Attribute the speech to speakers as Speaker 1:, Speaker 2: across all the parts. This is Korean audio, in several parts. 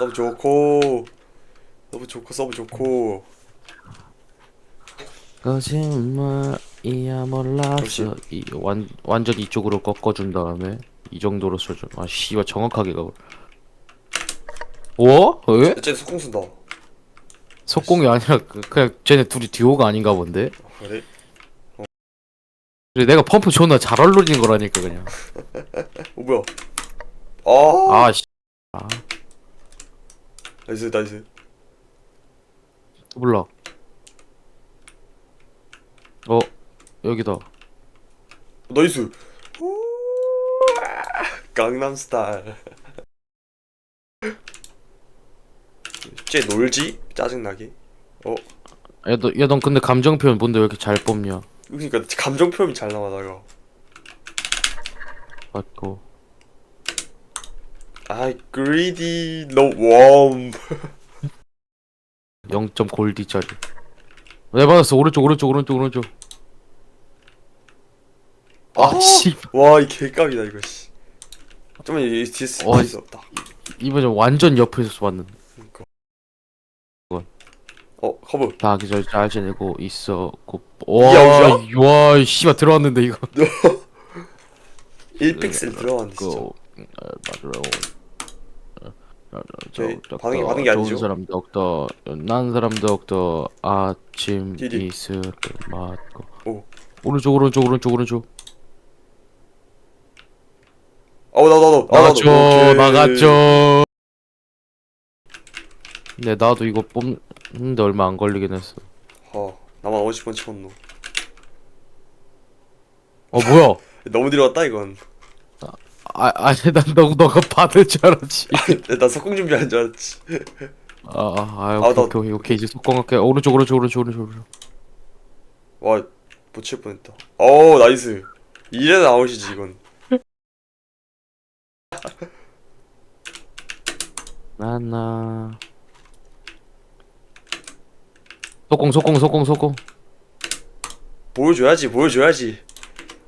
Speaker 1: 서브 좋고 서브 좋고 서브 좋고
Speaker 2: 거짓말이야 몰랐어
Speaker 1: 그렇지.
Speaker 2: 이, 완, 완전 이쪽으로 꺾어준 다음에 이 정도로 써줘 아 씨발 정확하게 가 어? 왜?
Speaker 1: 쟤 속공 쓴다
Speaker 2: 속공이 아니라 그, 그냥 쟤네 둘이 듀오가 아닌가 본데?
Speaker 1: 어, 그래?
Speaker 2: 그래 내가 펌프 존나 잘 얼룩인 거라니까 그냥
Speaker 1: 어 뭐야 아
Speaker 2: 아씨 아
Speaker 1: 나이스 나이스.
Speaker 2: 몰라. 어 여기다.
Speaker 1: 나이스. 우와, 강남스타일. 쟤 놀지? 짜증나게. 어?
Speaker 2: 야너 야, 넌 근데 감정 표현 뭔데 왜 이렇게 잘 뽑냐?
Speaker 1: 그러니까 감정 표현이 잘 나와다가.
Speaker 2: 맞고
Speaker 1: 아 greedy no warm.
Speaker 2: 0점 골디짜리. 내 받았어. 오른쪽 오른쪽 오른쪽 오른쪽. 아 씨.
Speaker 1: 와 이 개값이다 이거 씨. 좀만 이 디스
Speaker 2: 어,
Speaker 1: 없다.
Speaker 2: 이번에 완전 옆에서 쏘았는데
Speaker 1: 그니까.
Speaker 2: 이건.
Speaker 1: 어 커브.
Speaker 2: 다 기절 잘 지내고
Speaker 1: 야,
Speaker 2: 와와 씨발 들어왔는데 이거.
Speaker 1: 1픽셀 들어갔는데 진짜.
Speaker 2: 그 어,
Speaker 1: 저희 반응이 받은 게 아니죠?
Speaker 2: 좋은 사람 더욱더 난 사람 더욱더 아침
Speaker 1: 디디.
Speaker 2: 이슬 맞고
Speaker 1: 오.
Speaker 2: 오른쪽 오른쪽 오른쪽 오른쪽
Speaker 1: 아우 나도 나도 아, 나도.
Speaker 2: 나갔죠. 나갔죠 근데 나도 이거 뽑는데 얼마 안 걸리긴 했어
Speaker 1: 어 나만 50번 치웠노
Speaker 2: 어 뭐야
Speaker 1: 너무 뒤로 갔다 이건
Speaker 2: 아 아니 난 너, 너가 받을 줄 알았지.
Speaker 1: 나 석공 준비하는 줄 알았지.
Speaker 2: 아 아 아,
Speaker 1: 아,
Speaker 2: 오케이
Speaker 1: 나-
Speaker 2: 오케이 오케이 이제 속공할게. 오른쪽 오른쪽 오른쪽 오른쪽 오른쪽.
Speaker 1: 와 못 칠 뻔했다. 어 나이스. 이래도 아웃이지 이건.
Speaker 2: 나나. 속공 속공 속공 속공
Speaker 1: 보여줘야지 보여줘야지.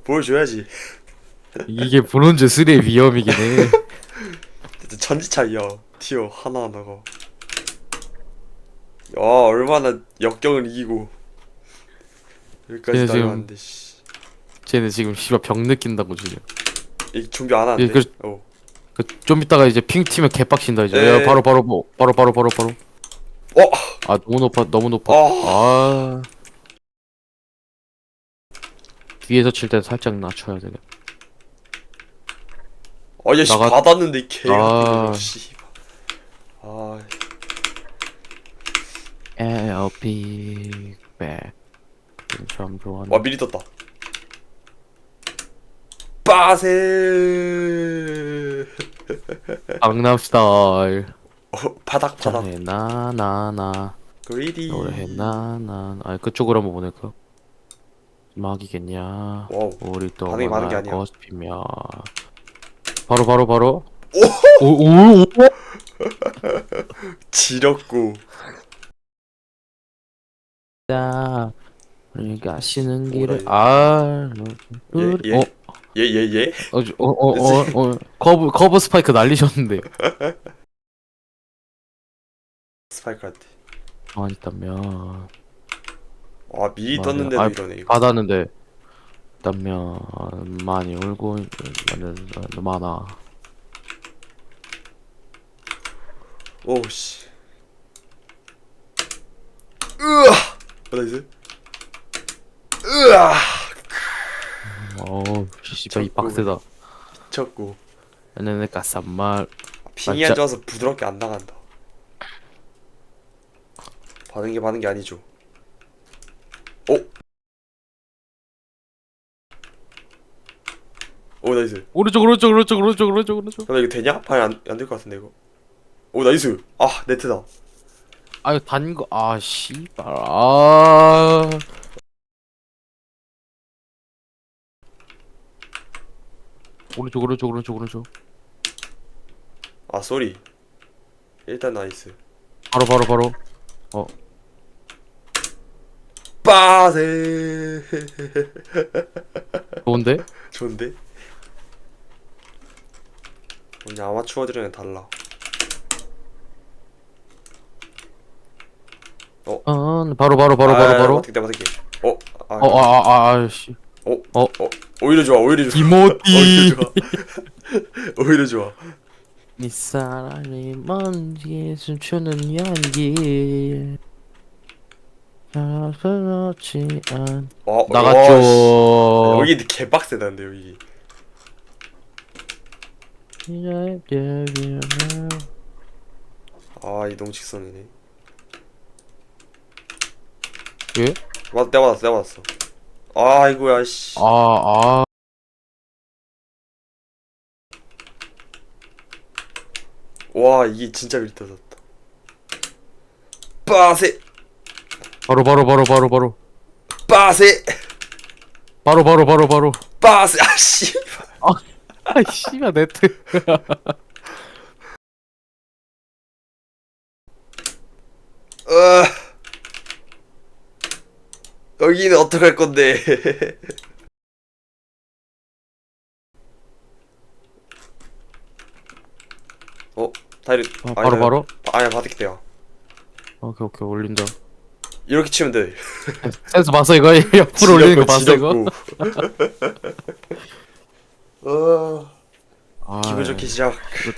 Speaker 1: 보여줘야지
Speaker 2: 이게 브론즈 3의 위험이긴 해.
Speaker 1: 천지 차이야 티어 하나하나가 야 얼마나 역경을 이기고. 여기까지
Speaker 2: 지금-
Speaker 1: 따라갔는데 씨.
Speaker 2: 쟤네 지금 씨발 병 느낀다고 지금.
Speaker 1: 이 준비 안 하는데?
Speaker 2: 예, 그-
Speaker 1: 어.
Speaker 2: 그 좀 이따가 이제 핑 튀면 개빡친다 이제.
Speaker 1: 네.
Speaker 2: 야, 바로 바로 뭐 바로 바로 바로 바로.
Speaker 1: 어!
Speaker 2: 아 너무 높아 너무 높아.
Speaker 1: 어.
Speaker 2: 아. 뒤에서 칠땐 살짝 낮춰야 되겠다
Speaker 1: 아얘 씨
Speaker 2: 나가-
Speaker 1: 받았는데 개가
Speaker 2: 아.
Speaker 1: 아... 씨. 아.
Speaker 2: 에어 빅백 참 좋아하는
Speaker 1: 와 미리 떴다. 빠세.
Speaker 2: 강남 스타일
Speaker 1: 어, 바닥 바닥.
Speaker 2: 자해 나나나.
Speaker 1: 그리디
Speaker 2: 노래해 나나 아 그쪽으로 한번 보낼까? 막이겠냐?
Speaker 1: 와우.
Speaker 2: 우리 또
Speaker 1: 반응이 많은 게
Speaker 2: 만날
Speaker 1: 아니야.
Speaker 2: 것이며 바로 바로 바로 오오오
Speaker 1: 지렸고
Speaker 2: 자 우리가 쉬는
Speaker 1: 뭐라
Speaker 2: 길을. 아
Speaker 1: 예, 예.
Speaker 2: 어,
Speaker 1: 예 예 예?
Speaker 2: 어, 어, 어, 어, 어, 커브 커브 스파이크 날리셨는데
Speaker 1: 스파이크한테
Speaker 2: 가만히 있다면
Speaker 1: 와 미리
Speaker 2: 맞아.
Speaker 1: 떴는데도
Speaker 2: 아,
Speaker 1: 이러네 이거
Speaker 2: 받았는데 있다면 많이 울고 많아.
Speaker 1: 오씨. 으아! 어, 나이스 으아!
Speaker 2: 어우 씨발 이. 빡세다.
Speaker 1: 쳤고.
Speaker 2: 얘네네 까쌈말
Speaker 1: 핑이
Speaker 2: 아,
Speaker 1: 안
Speaker 2: 자-
Speaker 1: 좋아서 부드럽게 안 나간다. 받은 게 받은 게 아니죠. 오 오 나이스.
Speaker 2: 오른쪽 오른쪽 오른쪽 오른쪽 오른쪽 오른쪽.
Speaker 1: 근데 이거 되냐? 반이 안될 것 같은데 이거. 오 나이스. 아 네트다.
Speaker 2: 아유 단거 아 씨발. 아. 오른쪽 오른쪽 오른쪽 오른쪽.
Speaker 1: 아 쏘리. 일단 나이스.
Speaker 2: 바로 바로 바로.
Speaker 1: 빠세.
Speaker 2: 좋은데?
Speaker 1: 좋은데? 그냥 아마추어들이랑 달라.
Speaker 2: 어? 바로 바로 바로 바로 바로.
Speaker 1: 맞게 맞게 어? 아,
Speaker 2: 어 아 아 아 씨.
Speaker 1: 어?
Speaker 2: 어.
Speaker 1: 어? 오히려 좋아 오히려 좋아. 오히려 좋아. 오히려 좋아.
Speaker 2: 네 사랑이 먼지에 숨추는 연기. 않
Speaker 1: 와, 씨.
Speaker 2: 나갔죠.
Speaker 1: 여기 개빡세다는데 여기 아 이동직선이네.
Speaker 2: 예?
Speaker 1: 맞 내가 맞았어 내가 맞았어. 아이고야 씨.
Speaker 2: 아 아.
Speaker 1: 와 이게 진짜 밀터졌다. 빠세.
Speaker 2: 바로 바로 바로 바로 바로.
Speaker 1: 빠세.
Speaker 2: 바로 바로 바로 바로.
Speaker 1: 빠세. 아씨
Speaker 2: 아 씨발 네트.
Speaker 1: 어. 여기는 어떡할 건데? 어 다이를
Speaker 2: 아, 바로 바로?
Speaker 1: 아니야 받을게요.
Speaker 2: 오케이 오케이 올린다
Speaker 1: 이렇게 치면 돼.
Speaker 2: 센스 봤어 이거? 옆으로 올리는 거 봤어 이거
Speaker 1: 어
Speaker 2: 아,
Speaker 1: 기분 좋게 시작.
Speaker 2: 이거